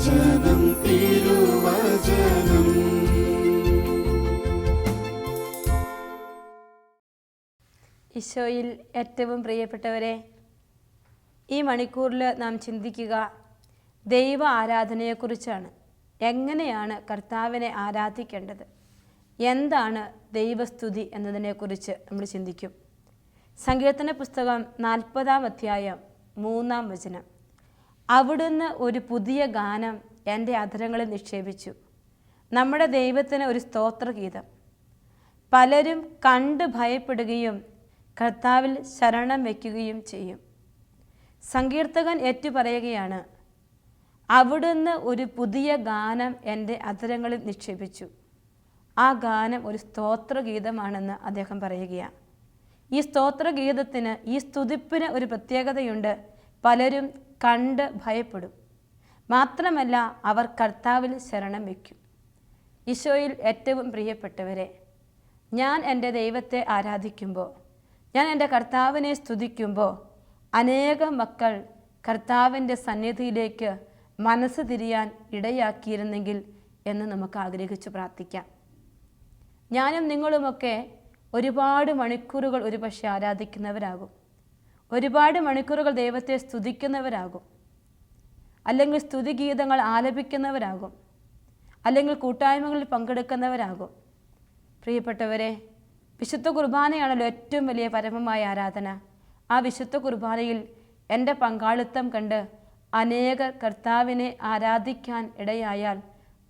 വചനം തിരുവചനം. ഈശോയിൽ ഏറ്റവും പ്രിയപ്പെട്ടവരെ ഈ മണിക്കൂറിൽ നാം ചിന്തിക്കുക ദൈവ ആരാധനയെക്കുറിച്ചാണ്. എങ്ങനെയാണ് കർത്താവിനെ ആരാധിക്കേണ്ടത്? എന്താണ് ദൈവസ്തുതി എന്നതിനെക്കുറിച്ച് നമ്മൾ ചിന്തിക്കും. സങ്കീർത്തന പുസ്തകം നാൽപ്പതാം അധ്യായം മൂന്നാം വചനം. അവിടുന്ന് ഒരു പുതിയ ഗാനം എന്റെ അധരങ്ങളിൽ നിക്ഷേപിച്ചു. നമ്മുടെ ദൈവത്തിന് ഒരു സ്തോത്രഗീതം. പലരും കണ്ട് ഭയപ്പെടുകയും കർത്താവിൽ ശരണം വയ്ക്കുകയും ചെയ്യും. സങ്കീർത്തകൻ ഏറ്റുപറയുകയാണ് അവിടുന്ന് ഒരു പുതിയ ഗാനം എന്റെ അധരങ്ങളിൽ നിക്ഷേപിച്ചു. ആ ഗാനം ഒരു സ്തോത്രഗീതമാണെന്ന് അദ്ദേഹം പറയുകയാണ്. ഈ സ്തോത്രഗീതത്തിന് ഈ സ്തുതിപ്പിന് ഒരു പ്രത്യേകതയുണ്ട്. പലരും കണ്ട് ഭയപ്പെടും. മാത്രമല്ല അവർ കർത്താവിൽ ശരണം വയ്ക്കും. ഈശോയിൽ ഏറ്റവും പ്രിയപ്പെട്ടവരെ ഞാൻ എന്റെ ദൈവത്തെ ആരാധിക്കുമ്പോൾ ഞാൻ എന്റെ കർത്താവിനെ സ്തുതിക്കുമ്പോൾ അനേകം മക്കൾ കർത്താവിന്റെ സന്നിധിയിലേക്ക് മനസ്സ് തിരിയാൻ ഇടയാക്കിയിരുന്നെങ്കിൽ എന്ന് നമുക്ക് ആഗ്രഹിച്ച് പ്രാർത്ഥിക്കാം. ഞാനും നിങ്ങളുമൊക്കെ ഒരുപാട് മണിക്കൂറുകൾ ഒരുപക്ഷെ ആരാധിക്കുന്നവരാകും. ഒരുപാട് മണിക്കൂറുകൾ ദൈവത്തെ സ്തുതിക്കുന്നവരാകും. അല്ലെങ്കിൽ സ്തുതിഗീതങ്ങൾ ആലപിക്കുന്നവരാകും. അല്ലെങ്കിൽ കൂട്ടായ്മകളിൽ പങ്കെടുക്കുന്നവരാകും. പ്രിയപ്പെട്ടവരെ വിശുദ്ധ കുർബാനയാണല്ലോ ഏറ്റവും വലിയ പരമമായ ആരാധന. ആ വിശുദ്ധ കുർബാനയിൽ എന്റെ പങ്കാളിത്തം കണ്ട് അനേക കർത്താവിനെ ആരാധിക്കാൻ ഇടയായാൽ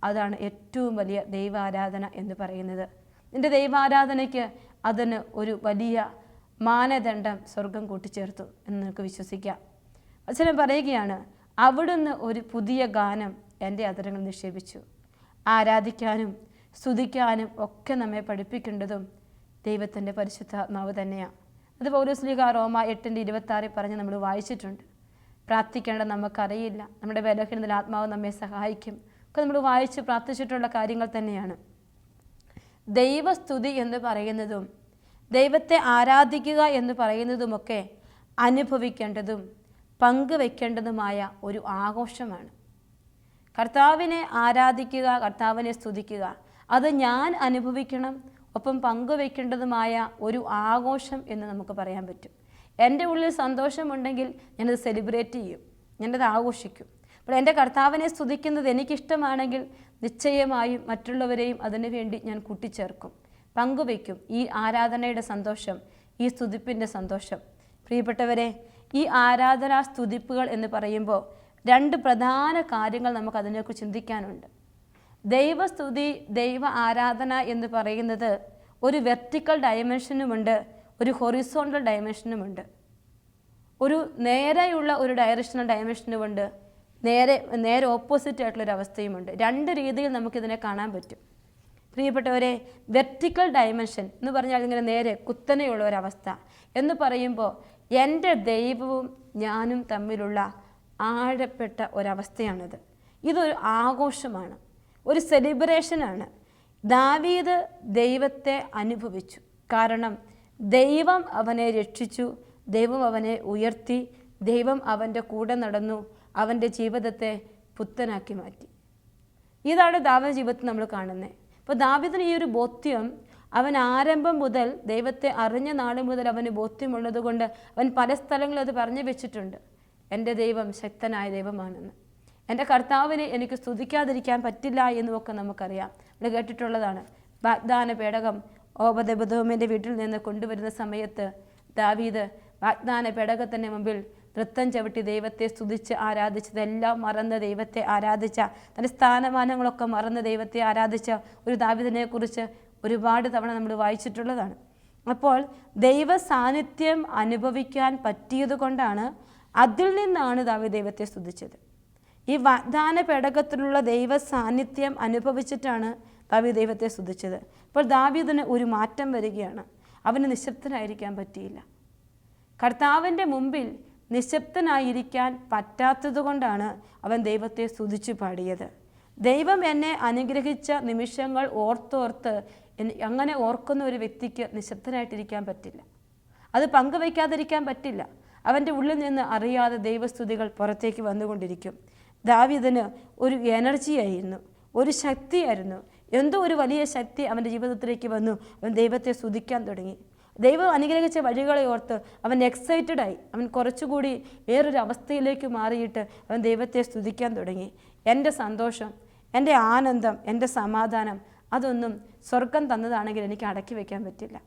അതാണ് ഏറ്റവും വലിയ ദൈവാരാധന എന്ന് പറയുന്നത്. നിന്റെ ദൈവാരാധനയ്ക്ക് അതിന് ഒരു വലിയ മാനദണ്ഡം സ്വർഗം കൂട്ടിച്ചേർത്തു എന്ന് നമുക്ക് വിശ്വസിക്കാം. വചനം പറയുകയാണ് അവിടുന്ന് ഒരു പുതിയ ഗാനം എന്റെ അതരങ്ങൾ നിക്ഷേപിച്ചു. ആരാധിക്കാനും സ്തുതിക്കാനും ഒക്കെ നമ്മെ പഠിപ്പിക്കേണ്ടതും ദൈവത്തിന്റെ പരിശുദ്ധാത്മാവ് തന്നെയാണ് അത് പൗരസ്ലിക റോമ എട്ടിന്റെ ഇരുപത്താറിൽ പറഞ്ഞ് നമ്മൾ വായിച്ചിട്ടുണ്ട്. പ്രാർത്ഥിക്കേണ്ട നമുക്കറിയില്ല. നമ്മുടെ ബലഹീനതയിൽ ആത്മാവ് നമ്മെ സഹായിക്കും. ഒക്കെ നമ്മൾ വായിച്ച് പ്രാർത്ഥിച്ചിട്ടുള്ള കാര്യങ്ങൾ തന്നെയാണ്. ദൈവസ്തുതി എന്ന് പറയുന്നതും ദൈവത്തെ ആരാധിക്കുക എന്ന് പറയുന്നതുമൊക്കെ അനുഭവിക്കേണ്ടതും പങ്കുവെക്കേണ്ടതുമായ ഒരു ആഘോഷമാണ്. കർത്താവിനെ ആരാധിക്കുക കർത്താവിനെ സ്തുതിക്കുക അത് ഞാൻ അനുഭവിക്കണം ഒപ്പം പങ്കുവെക്കേണ്ടതുമായ ഒരു ആഘോഷം എന്ന് നമുക്ക് പറയാൻ പറ്റും. എന്റെ ഉള്ളിൽ സന്തോഷമുണ്ടെങ്കിൽ ഞാനത് സെലിബ്രേറ്റ് ചെയ്യും ഞാനത് ആഘോഷിക്കും. അപ്പോൾ എന്റെ കർത്താവിനെ സ്തുതിക്കുന്നത് എനിക്കിഷ്ടമാണെങ്കിൽ നിശ്ചയമായും മറ്റുള്ളവരെയും അതിനു വേണ്ടി ഞാൻ കൂട്ടിച്ചേർക്കും. പങ്കുവയ്ക്കും ഈ ആരാധനയുടെ സന്തോഷം ഈ സ്തുതിപ്പിന്റെ സന്തോഷം. പ്രിയപ്പെട്ടവരെ ഈ ആരാധനാ സ്തുതിപ്പുകൾ എന്ന് പറയുമ്പോൾ രണ്ട് പ്രധാന കാര്യങ്ങൾ നമുക്ക് അതിനെക്കുറിച്ച് ചിന്തിക്കാനുണ്ട്. ദൈവസ്തുതി ദൈവ ആരാധന എന്ന് പറയുന്നത് ഒരു വെർട്ടിക്കൽ ഡയമെൻഷനുമുണ്ട് ഒരു ഹൊറിസോണ്ടൽ ഡയമെൻഷനുമുണ്ട്. ഒരു നേരെയുള്ള ഒരു ഡയറക്ഷണൽ ഡയമെൻഷനുമുണ്ട് നേരെ നേരെ ഓപ്പോസിറ്റ് ആയിട്ടുള്ളൊരു അവസ്ഥയുമുണ്ട് രണ്ട് രീതിയിൽ നമുക്കിതിനെ കാണാൻ പറ്റും. പ്രിയപ്പെട്ടവരെ വെർട്ടിക്കൽ ഡയമെൻഷൻ എന്ന് പറഞ്ഞാൽ ഇങ്ങനെ നേരെ കുത്തനെയുള്ള ഒരവസ്ഥ എന്ന് പറയുമ്പോൾ എന്റെ ദൈവവും ഞാനും തമ്മിലുള്ള ആഴപ്പെട്ട ഒരവസ്ഥയാണിത്. ഇതൊരു ആഘോഷമാണ് ഒരു സെലിബ്രേഷനാണ് ദാവീദ് ദൈവത്തെ അനുഭവിച്ചു. കാരണം ദൈവം അവനെ രക്ഷിച്ചു ദൈവം അവനെ ഉയർത്തി ദൈവം അവന്റെ കൂടെ നടന്നു അവന്റെ ജീവിതത്തെ പുത്തനാക്കി മാറ്റി. ഇതാണ് ദാവീദ് ജീവിതത്തിൽ നമ്മൾ കാണുന്നത്. അപ്പോൾ ദാവിദിന് ഈ ഒരു ബോധ്യം അവൻ ആരംഭം മുതൽ ദൈവത്തെ അറിഞ്ഞ നാൾ മുതൽ അവന് ബോധ്യമുള്ളത് കൊണ്ട് അവൻ പല സ്ഥലങ്ങളും അത് പറഞ്ഞു വെച്ചിട്ടുണ്ട്. എന്റെ ദൈവം ശക്തനായ ദൈവമാണെന്ന്. എന്റെ കർത്താവിനെ എനിക്ക് സ്തുതിക്കാതിരിക്കാൻ പറ്റില്ല എന്നുമൊക്കെ നമുക്കറിയാം. നമ്മൾ കേട്ടിട്ടുള്ളതാണ്. വാഗ്ദാന പേടകം ഓപദബദോമിന്റെ വീട്ടിൽ നിന്ന് കൊണ്ടുവരുന്ന സമയത്ത് ദാവീദ് വാഗ്ദാന പേടകത്തിന്റെ മുമ്പിൽ നൃത്തം ചവിട്ടി ദൈവത്തെ സ്തുതിച്ച് ആരാധിച്ചതെല്ലാം മറന്ന് ദൈവത്തെ ആരാധിച്ച തന്റെ സ്ഥാനമാനങ്ങളൊക്കെ മറന്ന് ദൈവത്തെ ആരാധിച്ച ഒരു ദാവിദിനെക്കുറിച്ച് ഒരുപാട് തവണ നമ്മൾ വായിച്ചിട്ടുള്ളതാണ്. അപ്പോൾ ദൈവ സാന്നിധ്യം അനുഭവിക്കാൻ പറ്റിയത് കൊണ്ടാണ് അതിൽ നിന്നാണ് ദാവി ദൈവത്തെ സ്തുതിച്ചത്. ഈ വാഗ്ദാന പേടകത്തിലുള്ള ദൈവ സാന്നിധ്യം അനുഭവിച്ചിട്ടാണ് ദാവി ദൈവത്തെ സ്തുതിച്ചത്. അപ്പോൾ ദാവീദിന് ഒരു മാറ്റം വരികയാണ്. അവന് നിശബ്ദനായിരിക്കാൻ പറ്റിയില്ല. കർത്താവിന്റെ മുമ്പിൽ നിശബ്ദനായിരിക്കാൻ പറ്റാത്തതുകൊണ്ടാണ് അവൻ ദൈവത്തെ സ്തുതിച്ചു പാടിയത്. ദൈവം എന്നെ അനുഗ്രഹിച്ച നിമിഷങ്ങൾ ഓർത്തോർത്ത് അങ്ങനെ ഓർക്കുന്ന ഒരു വ്യക്തിക്ക് നിശബ്ദനായിട്ടിരിക്കാൻ പറ്റില്ല. അത് പങ്കുവയ്ക്കാതിരിക്കാൻ പറ്റില്ല. അവന്റെ ഉള്ളിൽ നിന്ന് അറിയാതെ ദൈവസ്തുതികൾ പുറത്തേക്ക് വന്നുകൊണ്ടിരിക്കും. ദാവിദന് ഒരു എനർജി ആയിരുന്നു ഒരു ശക്തിയായിരുന്നു. എന്തോ ഒരു വലിയ ശക്തി അവന്റെ ജീവിതത്തിലേക്ക് വന്നു. അവൻ ദൈവത്തെ സ്തുതിക്കാൻ തുടങ്ങി. ദൈവം അനുഗ്രഹിച്ച വഴികളെ ഓർത്ത് അവൻ എക്സൈറ്റഡ് ആയി. അവൻ കുറച്ചുകൂടി വേറൊരു അവസ്ഥയിലേക്ക് മാറിയിട്ട് അവൻ ദൈവത്തെ സ്തുതിക്കാൻ തുടങ്ങി. എന്റെ സന്തോഷം എന്റെ ആനന്ദം എന്റെ സമാധാനം അതൊന്നും സ്വർഗം തന്നതാണെങ്കിൽ എനിക്ക് അടക്കി വയ്ക്കാൻ പറ്റില്ല.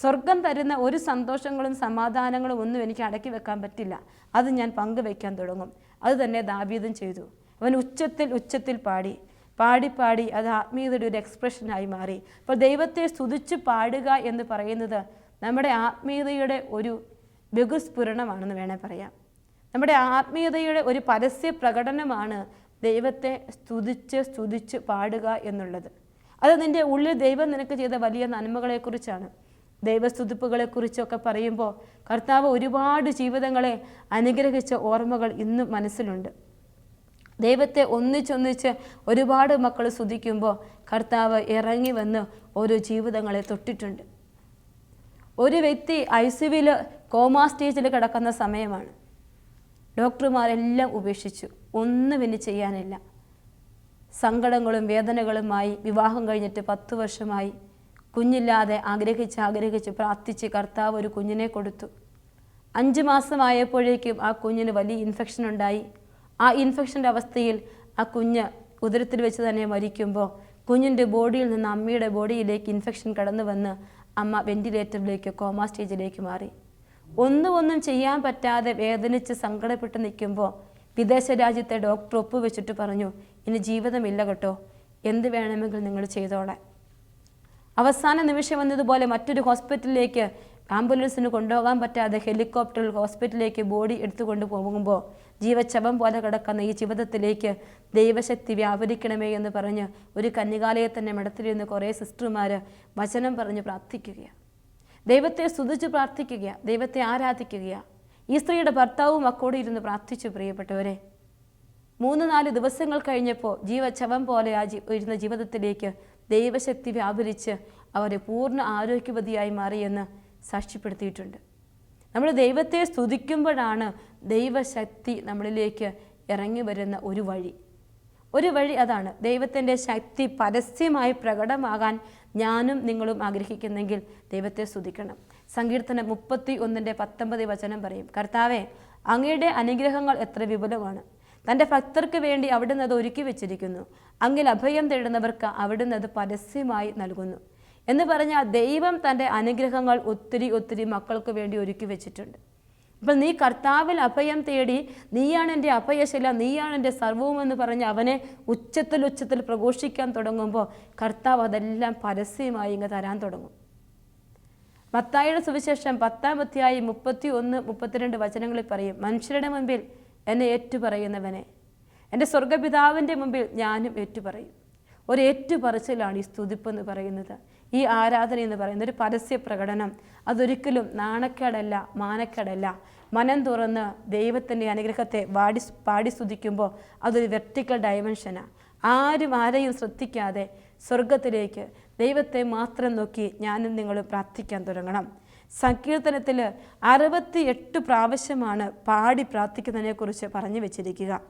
സ്വർഗം തരുന്ന ഒരു സന്തോഷങ്ങളും സമാധാനങ്ങളും ഒന്നും എനിക്ക് അടക്കി വെക്കാൻ പറ്റില്ല. അത് ഞാൻ പങ്കുവയ്ക്കാൻ തുടങ്ങും. അത് തന്നെ ദാബീതം ചെയ്തു. അവൻ ഉച്ചത്തിൽ ഉച്ചത്തിൽ പാടി. പാടി പാടി അത് ആത്മീയതയുടെ ഒരു എക്സ്പ്രഷനായി മാറി. അപ്പോൾ ദൈവത്തെ സ്തുതിച്ച് പാടുക എന്ന് പറയുന്നത് നമ്മുടെ ആത്മീയതയുടെ ഒരു ബഹുസ്ഫുരണമാണെന്ന് വേണേൽ പറയാം. നമ്മുടെ ആത്മീയതയുടെ ഒരു പരസ്യ പ്രകടനമാണ് ദൈവത്തെ സ്തുതിച്ച് സ്തുതിച്ച് പാടുക എന്നുള്ളത്. അത് നിന്റെ ഉള്ളിൽ ദൈവം നിനക്ക് ചെയ്ത വലിയ നന്മകളെക്കുറിച്ചാണ്. ദൈവസ്തുതിപ്പുകളെക്കുറിച്ചൊക്കെ പറയുമ്പോൾ കർത്താവ് ഒരുപാട് ജീവിതങ്ങളെ അനുഗ്രഹിച്ച ഓർമ്മകൾ ഇന്നും മനസ്സിലുണ്ട്. ദൈവത്തെ ഒന്നിച്ചൊന്നിച്ച് ഒരുപാട് മക്കൾ സ്തുതിക്കുമ്പോൾ കർത്താവ് ഇറങ്ങി വന്ന് ഓരോ ജീവിതങ്ങളെ തൊട്ടിട്ടുണ്ട്. ഒരു വ്യക്തി ഐ സിവിയിൽ കോമാ സ്റ്റേജിൽ കിടക്കുന്ന സമയമാണ്. ഡോക്ടർമാരെല്ലാം ഉപേക്ഷിച്ചു. ഒന്നും ഇനി ചെയ്യാനില്ല. സങ്കടങ്ങളും വേദനകളുമായി വിവാഹം കഴിഞ്ഞിട്ട് പത്ത് വർഷമായി. കുഞ്ഞില്ലാതെ ആഗ്രഹിച്ച് ആഗ്രഹിച്ച് പ്രാർത്ഥിച്ച് കർത്താവ് ഒരു കുഞ്ഞിനെ കൊടുത്തു. അഞ്ച് മാസമായപ്പോഴേക്കും ആ കുഞ്ഞിന് വലിയ ഇൻഫെക്ഷൻ ഉണ്ടായി. ആ ഇൻഫെക്ഷന്റെ അവസ്ഥയിൽ ആ കുഞ്ഞ് ഉദരത്തിൽ വെച്ച് തന്നെ മരിക്കുമ്പോൾ കുഞ്ഞിന്റെ ബോഡിയിൽ നിന്ന് അമ്മയുടെ ബോഡിയിലേക്ക് ഇൻഫെക്ഷൻ കടന്നു വന്ന് അമ്മ വെന്റിലേറ്ററിലേക്ക് കോമ സ്റ്റേജിലേക്ക് മാറി. ഒന്നും ഒന്നും ചെയ്യാൻ പറ്റാതെ വേദനിച്ച് സങ്കടപ്പെട്ട് നിൽക്കുമ്പോൾ വിദേശ രാജ്യത്തെ ഡോക്ടർ ഒപ്പുവെച്ചിട്ട് പറഞ്ഞു ഇനി ജീവിതമില്ല കേട്ടോ. എന്ത് വേണമെങ്കിൽ നിങ്ങൾ ചെയ്തോളാം അവസാന നിമിഷം വന്നതുപോലെ മറ്റൊരു ഹോസ്പിറ്റലിലേക്ക് ആംബുലൻസിന് കൊണ്ടുപോകാൻ പറ്റാതെ ഹെലികോപ്റ്ററിൽ ഹോസ്പിറ്റലിലേക്ക് ബോഡി എടുത്തുകൊണ്ട് പോകുമ്പോൾ ജീവച്ചവം പോലെ കിടക്കുന്ന ഈ ജീവിതത്തിലേക്ക് ദൈവശക്തി വ്യാപരിക്കണമേ എന്ന് പറഞ്ഞ് ഒരു കന്യകാലയത്തിന്റെ മഠത്തിലിരുന്ന് കുറേ സിസ്റ്റർമാർ വചനം പറഞ്ഞ് പ്രാർത്ഥിക്കുകയാണ്. ദൈവത്തെ സ്തുതിച്ച് പ്രാർത്ഥിക്കുക ദൈവത്തെ ആരാധിക്കുക ഈ സ്ത്രീയുടെ ഭർത്താവും അക്കോടെ ഇരുന്ന് പ്രാർത്ഥിച്ചു പ്രിയപ്പെട്ടവരെ. മൂന്ന് നാല് ദിവസങ്ങൾ കഴിഞ്ഞപ്പോൾ ജീവച്ചവം പോലെ ആ ഇരുന്ന ജീവിതത്തിലേക്ക് ദൈവശക്തി വ്യാപരിച്ച് അവരെ പൂർണ ആരോഗ്യവതിയായി മാറിയെന്ന് സാക്ഷ്യപ്പെടുത്തിയിട്ടുണ്ട്. നമ്മൾ ദൈവത്തെ സ്തുതിക്കുമ്പോഴാണ് ദൈവശക്തി നമ്മളിലേക്ക് ഇറങ്ങി വരുന്ന ഒരു വഴി. ഒരു വഴി അതാണ് ദൈവത്തിന്റെ ശക്തി പരസ്യമായി പ്രകടമാകാൻ ഞാനും നിങ്ങളും ആഗ്രഹിക്കുന്നെങ്കിൽ ദൈവത്തെ സ്തുതിക്കണം. സങ്കീർത്തനം മുപ്പത്തി ഒന്നിന്റെ പത്തൊമ്പത് വചനം പറയും കർത്താവെ അങ്ങയുടെ അനുഗ്രഹങ്ങൾ എത്ര വിപുലമാണ്. തന്റെ ഭക്തർക്ക് വേണ്ടി അവിടുന്ന് അത് ഒരുക്കി വെച്ചിരിക്കുന്നു. അങ്ങിൽ അഭയം തേടുന്നവർക്ക് അവിടുന്ന് അത് പരസ്യമായി നൽകുന്നു. എന്ന് പറഞ്ഞാൽ ദൈവം തന്റെ അനുഗ്രഹങ്ങൾ ഒത്തിരി ഒത്തിരി മക്കൾക്ക് വേണ്ടി ഒരുക്കി വെച്ചിട്ടുണ്ട്. അപ്പോൾ നീ കർത്താവിൽ അഭയം തേടി നീയാണ് എന്റെ അഭയശില നീയാണ് എന്റെ സർവവുമെന്ന് പറഞ്ഞ് അവനെ ഉച്ചത്തിൽ ഉച്ചത്തിൽ പ്രഘോഷിക്കാൻ തുടങ്ങുമ്പോൾ കർത്താവ് അതെല്ലാം പരസ്യമായി ഇങ്ങ് തരാൻ തുടങ്ങും. മത്തായുടെ സുവിശേഷം പത്താം അധ്യായം മുപ്പത്തി ഒന്ന് മുപ്പത്തിരണ്ട് വചനങ്ങളിൽ പറയും മനുഷ്യരുടെ മുമ്പിൽ എന്നെ ഏറ്റുപറയുന്നവനെ എന്റെ സ്വർഗപിതാവിന്റെ മുമ്പിൽ ഞാനും ഏറ്റുപറയും. ഒരു ഏറ്റുപറച്ചിലാണ് ഈ സ്തുതിപ്പെന്ന് പറയുന്നത്. ഈ ആരാധന എന്ന് പറയുന്നത് ഒരു പരസ്യ പ്രകടനം. അതൊരിക്കലും നാണക്കേടല്ല മാനക്കേടല്ല. മനം തുറന്ന് ദൈവത്തിന്റെ അനുഗ്രഹത്തെ വാടി പാടി സ്തുതിക്കുമ്പോൾ അതൊരു വെർട്ടിക്കൽ ഡയമെൻഷനാണ് ആരും ആരെയും ശ്രദ്ധിക്കാതെ സ്വർഗത്തിലേക്ക് ദൈവത്തെ മാത്രം നോക്കി ഞാനും നിങ്ങളും പ്രാർത്ഥിക്കാൻ തുടങ്ങണം. സങ്കീർത്തനത്തിൽ അറുപത്തി എട്ട് പ്രാവശ്യമാണ് പാടി പ്രാർത്ഥിക്കുന്നതിനെക്കുറിച്ച് പറഞ്ഞു വെച്ചിരിക്കുക.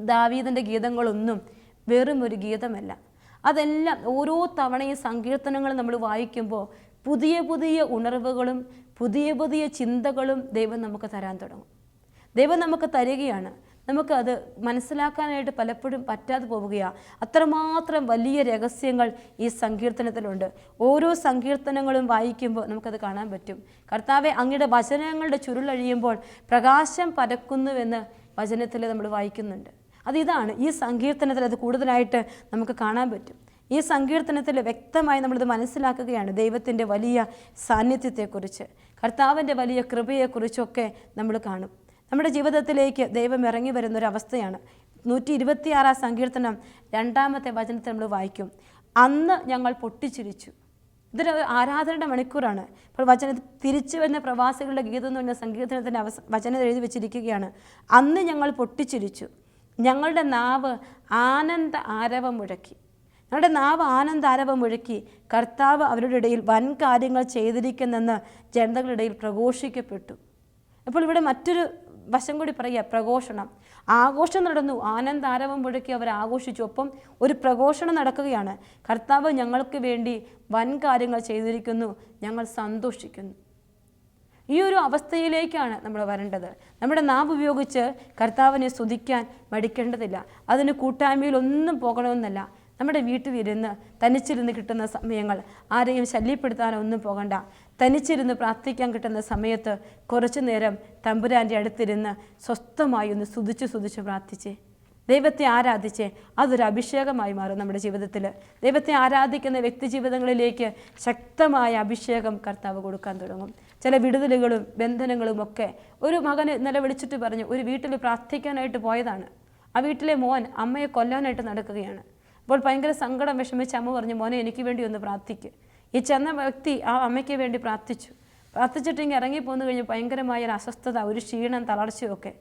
ദാവീദിന്റെ ഗീതങ്ങളൊന്നും വെറും ഒരു ഗീതമല്ല. അതെല്ലാം ഓരോ തവണയും സങ്കീർത്തനങ്ങൾ നമ്മൾ വായിക്കുമ്പോൾ പുതിയ പുതിയ ഉണർവുകളും പുതിയ പുതിയ ചിന്തകളും ദൈവം നമുക്ക് തരാൻ തുടങ്ങും. ദൈവം നമുക്ക് തരികയാണ്. നമുക്കത് മനസ്സിലാക്കാനായിട്ട് പലപ്പോഴും പറ്റാതെ പോവുകയാണ് അത്രമാത്രം വലിയ രഹസ്യങ്ങൾ ഈ സങ്കീർത്തനത്തിലുണ്ട്. ഓരോ സങ്കീർത്തനങ്ങളും വായിക്കുമ്പോൾ നമുക്കത് കാണാൻ പറ്റും. കർത്താവെ അങ്ങയുടെ വചനങ്ങളുടെ ചുരുളഴിയുമ്പോൾ പ്രകാശം പരക്കുന്നുവെന്ന് വചനത്തിൽ നമ്മൾ വായിക്കുന്നുണ്ട്. അത് ഇതാണ് ഈ സങ്കീർത്തനത്തിൽ അത് കൂടുതലായിട്ട് നമുക്ക് കാണാൻ പറ്റും. ഈ സങ്കീർത്തനത്തിൽ വ്യക്തമായി നമ്മളിത് മനസ്സിലാക്കുകയാണ് ദൈവത്തിന്റെ വലിയ സാന്നിധ്യത്തെക്കുറിച്ച്. കർത്താവിന്റെ വലിയ കൃപയെക്കുറിച്ചൊക്കെ നമ്മൾ കാണും. നമ്മുടെ ജീവിതത്തിലേക്ക് ദൈവം ഇറങ്ങി വരുന്ന ഒരു അവസ്ഥയാണ് നൂറ്റി ഇരുപത്തിയാറാം സങ്കീർത്തനം രണ്ടാമത്തെ വചനത്തിൽ നമ്മൾ വായിക്കും. അന്ന് ഞങ്ങൾ പൊട്ടിച്ചിരിച്ചു. ഇതൊരു ആരാധനയുടെ മണിക്കൂറാണ്. ഇപ്പോൾ വചന തിരിച്ചു വരുന്ന പ്രവാസികളുടെ ഗീതം എന്ന് പറഞ്ഞ സങ്കീർത്തനത്തിന്റെ അവസ വചനം എഴുതി വെച്ചിരിക്കുകയാണ്. അന്ന് ഞങ്ങൾ പൊട്ടിച്ചിരിച്ചു. ഞങ്ങളുടെ നാവ് ആനന്ദ ആരവം മുഴക്കി. ഞങ്ങളുടെ നാവ് ആനന്ദ ആരവം മുഴക്കി. കർത്താവ് അവരുടെ ഇടയിൽ വൻ കാര്യങ്ങൾ ചെയ്തിരിക്കുന്നെന്ന് ജനതകളുടെ ഇടയിൽ പ്രഘോഷിക്കപ്പെട്ടു. അപ്പോൾ ഇവിടെ മറ്റൊരു വശം കൂടി പറയുക പ്രഘോഷണം. ആഘോഷം നടന്നു. ആനന്ദാരവം മുഴക്കി അവർ ആഘോഷിച്ചു. ഒപ്പം ഒരു പ്രഘോഷണം നടക്കുകയാണ്. കർത്താവ് ഞങ്ങൾക്ക് വേണ്ടി വൻ കാര്യങ്ങൾ ചെയ്തിരിക്കുന്നു. ഞങ്ങൾ സന്തോഷിക്കുന്നു. ഈ ഒരു അവസ്ഥയിലേക്കാണ് നമ്മൾ വരേണ്ടത്. നമ്മുടെ നാവ് ഉപയോഗിച്ച് കർത്താവിനെ സ്തുതിക്കാൻ മടിക്കേണ്ടതില്ല. അതിന് കൂട്ടായ്മയിൽ ഒന്നും പോകണമെന്നല്ല. നമ്മുടെ വീട്ടിലിരുന്ന് തനിച്ചിരുന്ന് കിട്ടുന്ന സമയങ്ങൾ ആരെയും ശല്യപ്പെടുത്താനോ ഒന്നും പോകണ്ട. തനിച്ചിരുന്ന് പ്രാർത്ഥിക്കാൻ കിട്ടുന്ന സമയത്ത് കുറച്ചു നേരം തമ്പുരാന്റെ അടുത്തിരുന്ന് സ്വസ്ഥമായി ഒന്ന് സ്തുതിച്ച് സ്തുതിച്ച് പ്രാർത്ഥിച്ചേ ദൈവത്തെ ആരാധിച്ച് അതൊരു അഭിഷേകമായി മാറും നമ്മുടെ ജീവിതത്തിൽ. ദൈവത്തെ ആരാധിക്കുന്ന വ്യക്തി ജീവിതങ്ങളിലേക്ക് ശക്തമായ അഭിഷേകം കർത്താവ് കൊടുക്കാൻ തുടങ്ങും. ചില വിടുതലുകളും ബന്ധനങ്ങളും ഒക്കെ ഒരു മകന് നിലവിളിച്ചിട്ട് വിളിച്ചിട്ട് പറഞ്ഞു ഒരു വീട്ടിൽ പ്രാർത്ഥിക്കാനായിട്ട് പോയതാണ്. ആ വീട്ടിലെ മോൻ അമ്മയെ കൊല്ലാനായിട്ട് നടക്കുകയാണ്. അപ്പോൾ ഭയങ്കര സങ്കടം വിഷമിച്ച് അമ്മ പറഞ്ഞു മോനെ എനിക്ക് വേണ്ടി ഒന്ന് പ്രാർത്ഥിക്കുക ഈ ചെന്ന വ്യക്തി ആ അമ്മയ്ക്ക് വേണ്ടി പ്രാർത്ഥിച്ചു. പ്രാർത്ഥിച്ചിട്ടെങ്കിൽ ഇറങ്ങി പോന്നു കഴിഞ്ഞ് ഭയങ്കരമായ ഒരു അസ്വസ്ഥത ഒരു ക്ഷീണം തളർച്ചയൊക്കെ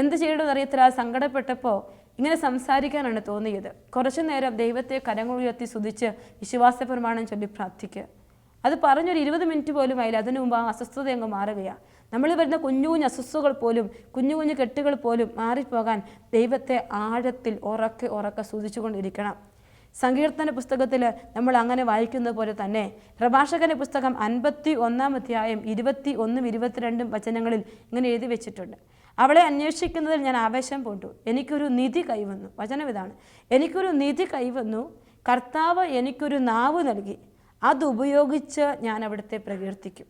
എന്ത് ചെയ്യണമെന്ന് അറിയത്തില്ല സങ്കടപ്പെട്ടപ്പോൾ ഇങ്ങനെ സംസാരിക്കാനാണ് തോന്നിയത്. കുറച്ചു നേരം ദൈവത്തെ കരങ്ങളുയർത്തി സ്തുതിച്ച് വിശ്വാസ പ്രമാണം ചൊല്ലി പ്രാർത്ഥിക്കുക. അത് പറഞ്ഞൊരു ഇരുപത് മിനിറ്റ് പോലും ആയില്ല. അതിനു മുമ്പ് ആ അസ്വസ്ഥത അങ്ങ് മാറുകയാണ് നമ്മൾ വരുന്ന കുഞ്ഞു കുഞ്ഞു അസ്വസ്ഥകൾ പോലും കുഞ്ഞു കുഞ്ഞു കെട്ടുകൾ പോലും മാറിപ്പോകാൻ ദൈവത്തെ ആഴത്തിൽ ഉറക്കെ ഉറക്കെ സൂചിച്ചുകൊണ്ടിരിക്കണം. സങ്കീർത്തന പുസ്തകത്തിൽ നമ്മൾ അങ്ങനെ വായിക്കുന്ന പോലെ തന്നെ പ്രഭാഷകന്റെ പുസ്തകം അൻപത്തി ഒന്നാം അധ്യായം ഇരുപത്തി ഒന്നും ഇരുപത്തിരണ്ടും വചനങ്ങളിൽ ഇങ്ങനെ എഴുതി വെച്ചിട്ടുണ്ട്. അവളെ അന്വേഷിക്കുന്നതിൽ ഞാൻ ആവേശം പൂണ്ടു. എനിക്കൊരു നിധി കൈവന്നു. വചനം ഇതാണ്. എനിക്കൊരു നിധി കൈവന്നു. കർത്താവ് എനിക്കൊരു നാവ് നൽകി. അതുപയോഗിച്ച് ഞാൻ അവിടുത്തെ പ്രകീർത്തിക്കും.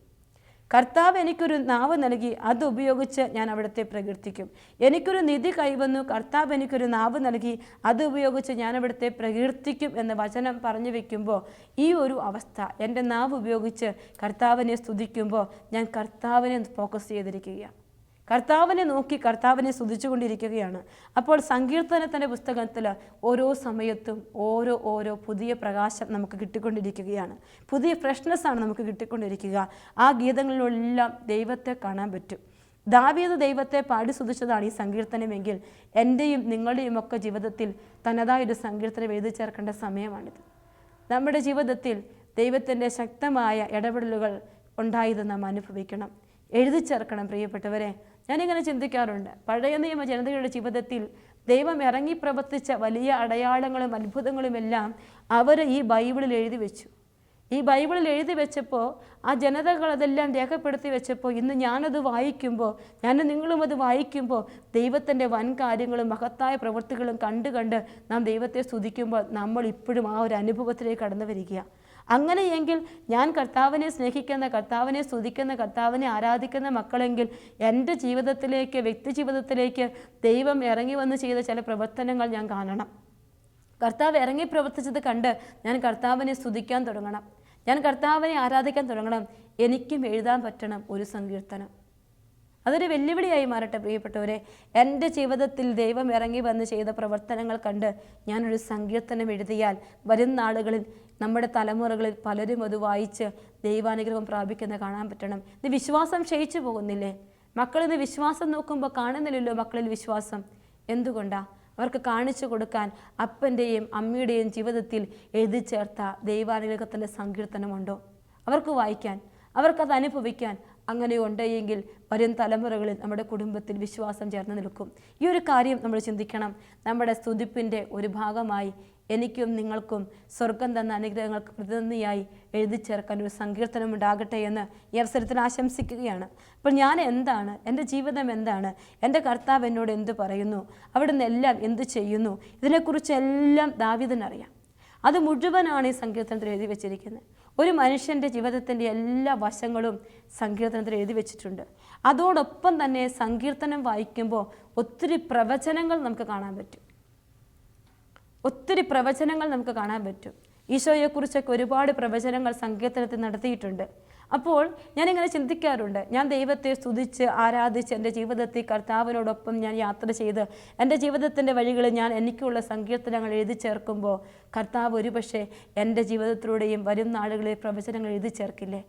കർത്താവ് എനിക്കൊരു നാവ് നൽകി അതുപയോഗിച്ച് ഞാൻ അവിടുത്തെ പ്രകീർത്തിക്കും. എനിക്കൊരു നിധി കൈവന്നു കർത്താവ് എനിക്കൊരു നാവ് നൽകി അത് ഉപയോഗിച്ച് ഞാൻ അവിടുത്തെ പ്രകീർത്തിക്കും എന്ന വചനം പറഞ്ഞു വെക്കുമ്പോൾ ഈ ഒരു അവസ്ഥ എന്റെ നാവ് ഉപയോഗിച്ച് കർത്താവിനെ സ്തുതിക്കുമ്പോൾ ഞാൻ കർത്താവിനെ ഫോക്കസ് ചെയ്തിരിക്കുകയാണ്. കർത്താവിനെ നോക്കി കർത്താവിനെ സ്തുതിച്ചുകൊണ്ടിരിക്കുകയാണ്. അപ്പോൾ സങ്കീർത്തനത്തിന്റെ പുസ്തകത്തിൽ ഓരോ സമയത്തും ഓരോ ഓരോ പുതിയ പ്രകാശം നമുക്ക് കിട്ടിക്കൊണ്ടിരിക്കുകയാണ്. പുതിയ ഫ്രഷ്നെസ്സാണ് നമുക്ക് കിട്ടിക്കൊണ്ടിരിക്കുക. ആ ഗീതങ്ങളിലെല്ലാം ദൈവത്തെ കാണാൻ പറ്റും. ദാവീത് ദൈവത്തെ പാടി സ്തുതിച്ചതാണ് ഈ സങ്കീർത്തനമെങ്കിൽ എന്റെയും നിങ്ങളുടെയും ഒക്കെ ജീവിതത്തിൽ തനതായൊരു സങ്കീർത്തനം എഴുതി ചേർക്കേണ്ട സമയമാണിത്. നമ്മുടെ ജീവിതത്തിൽ ദൈവത്തിന്റെ ശക്തമായ ഇടപെടലുകൾ ഉണ്ടായത് നാം അനുഭവിക്കണം. എഴുതി ചേർക്കണം പ്രിയപ്പെട്ടവരെ. ഞാനിങ്ങനെ ചിന്തിക്കാറുണ്ട്. പഴയ നിയമ ജനതയുടെ ജീവിതത്തിൽ ദൈവം ഇറങ്ങി പ്രവർത്തിച്ച വലിയ അടയാളങ്ങളും അത്ഭുതങ്ങളുമെല്ലാം അവർ ഈ ബൈബിളിൽ എഴുതി വെച്ചു. ഈ ബൈബിളിൽ എഴുതി വെച്ചപ്പോൾ ആ ജനതകൾ അതെല്ലാം രേഖപ്പെടുത്തി വെച്ചപ്പോൾ ഇന്ന് ഞാനത് വായിക്കുമ്പോൾ ഞാൻ നിങ്ങളും അത് വായിക്കുമ്പോൾ ദൈവത്തിന്റെ വൻ കാര്യങ്ങളും മഹത്തായ പ്രവൃത്തികളും കണ്ട് കണ്ട് നാം ദൈവത്തെ സ്തുതിക്കുമ്പോൾ നമ്മൾ ഇപ്പോഴും ആ ഒരു അനുഭവത്തിലേക്ക് കടന്നു വരിക അങ്ങനെയെങ്കിൽ ഞാൻ കർത്താവിനെ സ്നേഹിക്കുന്ന കർത്താവിനെ സ്തുതിക്കുന്ന കർത്താവിനെ ആരാധിക്കുന്ന മക്കളെങ്കിൽ എന്റെ ജീവിതത്തിലേക്ക് വ്യക്തി ജീവിതത്തിലേക്ക് ദൈവം ഇറങ്ങി വന്ന് ചെയ്ത ചില പ്രവർത്തനങ്ങൾ ഞാൻ കാണണം. കർത്താവ് ഇറങ്ങി പ്രവർത്തിച്ചത് കണ്ട് ഞാൻ കർത്താവിനെ സ്തുതിക്കാൻ തുടങ്ങണം. ഞാൻ കർത്താവിനെ ആരാധിക്കാൻ തുടങ്ങണം. എനിക്കും എഴുതാൻ പറ്റണം ഒരു സങ്കീർത്തനം. അതൊരു വെല്ലുവിളിയായി മാറട്ടെ പ്രിയപ്പെട്ടവരെ. എന്റെ ജീവിതത്തിൽ ദൈവം ഇറങ്ങി വന്ന് ചെയ്ത പ്രവർത്തനങ്ങൾ കണ്ട് ഞാനൊരു സങ്കീർത്തനം എഴുതിയാൽ വരും നാളുകളിൽ നമ്മുടെ തലമുറകളിൽ പലരും അത് വായിച്ച് ദൈവാനുഗ്രഹം പ്രാപിക്കുന്ന കാണാൻ പറ്റണം. ഇത് വിശ്വാസം ക്ഷയിച്ചു പോകുന്നില്ലേ? മക്കളിന്ന് വിശ്വാസം നോക്കുമ്പോൾ കാണുന്നില്ലല്ലോ മക്കളിൽ വിശ്വാസം. എന്തുകൊണ്ടാ? അവർക്ക് കാണിച്ചു കൊടുക്കാൻ അപ്പന്റെയും അമ്മയുടെയും ജീവിതത്തിൽ എഴുതി ചേർത്ത ദൈവാനുഗ്രഹത്തിന്റെ സങ്കീർത്തനമുണ്ടോ? അവർക്ക് വായിക്കാൻ അവർക്കത് അനുഭവിക്കാൻ അങ്ങനെ ഉണ്ടെങ്കിൽ വരും തലമുറകളിൽ നമ്മുടെ കുടുംബത്തിൽ വിശ്വാസം ചേർന്ന് നിൽക്കും. ഈ ഒരു കാര്യം നമ്മൾ ചിന്തിക്കണം. നമ്മുടെ സ്തുതിപ്പിന്റെ ഒരു ഭാഗമായി എനിക്കും നിങ്ങൾക്കും സ്വർഗം തന്ന അനുഗ്രഹങ്ങൾക്ക് പ്രതിനിധിയായി എഴുതി ചേർക്കാൻ ഒരു സങ്കീർത്തനം ഉണ്ടാകട്ടെ എന്ന് ഈ അവസരത്തിൽ ആശംസിക്കുകയാണ്. അപ്പോൾ ഞാൻ എന്താണ്? എന്റെ ജീവിതം എന്താണ്? എന്റെ കർത്താവ് എന്നോട് എന്ത് പറയുന്നു? അവിടുന്ന് എല്ലാം എന്ത് ചെയ്യുന്നു? ഇതിനെക്കുറിച്ചെല്ലാം ദാവിതനറിയാം അത് മുഴുവനാണ് ഈ സങ്കീർത്തനത്തിൽ എഴുതി വെച്ചിരിക്കുന്നത്. ഒരു മനുഷ്യന്റെ ജീവിതത്തിന്റെ എല്ലാ വശങ്ങളും സങ്കീർത്തനത്തിൽ എഴുതി വെച്ചിട്ടുണ്ട്. അതോടൊപ്പം തന്നെ സങ്കീർത്തനം വായിക്കുമ്പോൾ ഒത്തിരി പ്രവചനങ്ങൾ നമുക്ക് കാണാൻ പറ്റും. ഒത്തിരി പ്രവചനങ്ങൾ നമുക്ക് കാണാൻ പറ്റും. ഈശോയെക്കുറിച്ചൊക്കെ ഒരുപാട് പ്രവചനങ്ങൾ സങ്കീർത്തനത്തിൽ നടത്തിയിട്ടുണ്ട്. അപ്പോൾ ഞാനിങ്ങനെ ചിന്തിക്കാറുണ്ട്. ഞാൻ ദൈവത്തെ സ്തുതിച്ച് ആരാധിച്ച് എന്റെ ജീവിതത്തിൽ കർത്താവിനോടൊപ്പം ഞാൻ യാത്ര ചെയ്ത് എന്റെ ജീവിതത്തിന്റെ വഴികളിൽ ഞാൻ എനിക്കുള്ള സങ്കീർത്തനങ്ങൾ എഴുതി ചേർക്കുമ്പോൾ കർത്താവ് ഒരുപക്ഷെ എന്റെ ജീവിതത്തിലൂടെയും വരും നാളുകളിൽ പ്രവചനങ്ങൾ എഴുതി ചേർക്കില്ലേ?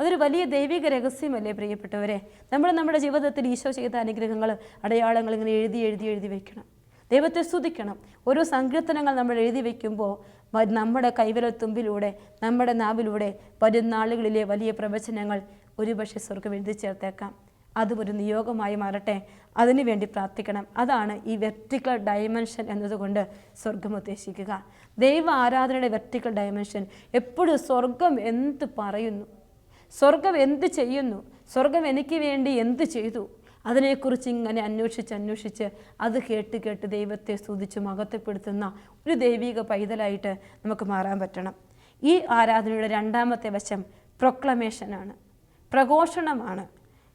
അതൊരു വലിയ ദൈവിക രഹസ്യമല്ലേ പ്രിയപ്പെട്ടവരെ? നമ്മൾ നമ്മുടെ ജീവിതത്തിൽ ഈശോ ചെയ്ത അനുഗ്രഹങ്ങൾ അടയാളങ്ങൾ ഇങ്ങനെ എഴുതി എഴുതി എഴുതി വയ്ക്കണം. ദൈവത്തെ സ്തുതിക്കണം. ഓരോ സങ്കീർത്തനങ്ങൾ നമ്മൾ എഴുതി വെക്കുമ്പോൾ വ- നമ്മുടെ കൈവിരത്തുമ്പിലൂടെ നമ്മുടെ നാവിലൂടെ വരും നാളുകളിലെ വലിയ പ്രവചനങ്ങൾ ഒരുപക്ഷെ സ്വർഗം എഴുതി ചേർത്തേക്കാം. അതും ഒരു നിയോഗമായി മാറട്ടെ. അതിനുവേണ്ടി പ്രാർത്ഥിക്കണം. അതാണ് ഈ വെർട്ടിക്കൽ ഡയമെൻഷൻ എന്നതുകൊണ്ട് സ്വർഗം ഉദ്ദേശിക്കുക. ദൈവ ആരാധനയുടെ വെർട്ടിക്കൽ ഡയമെൻഷൻ എപ്പോഴും സ്വർഗം എന്ത് പറയുന്നു? സ്വർഗം എന്ത് ചെയ്യുന്നു? സ്വർഗം എനിക്ക് വേണ്ടി എന്ത് ചെയ്തു? അതിനെക്കുറിച്ച് ഇങ്ങനെ അന്വേഷിച്ച് അന്വേഷിച്ച് അത് കേട്ട് കേട്ട് ദൈവത്തെ സ്തുതിച്ച് മഹത്വപ്പെടുത്തുന്ന ഒരു ദൈവിക പൈതലായിട്ട് നമുക്ക് മാറാൻ പറ്റണം. ഈ ആരാധനയുടെ രണ്ടാമത്തെ വശം പ്രൊക്ലമേഷനാണ്. പ്രഘോഷണമാണ്.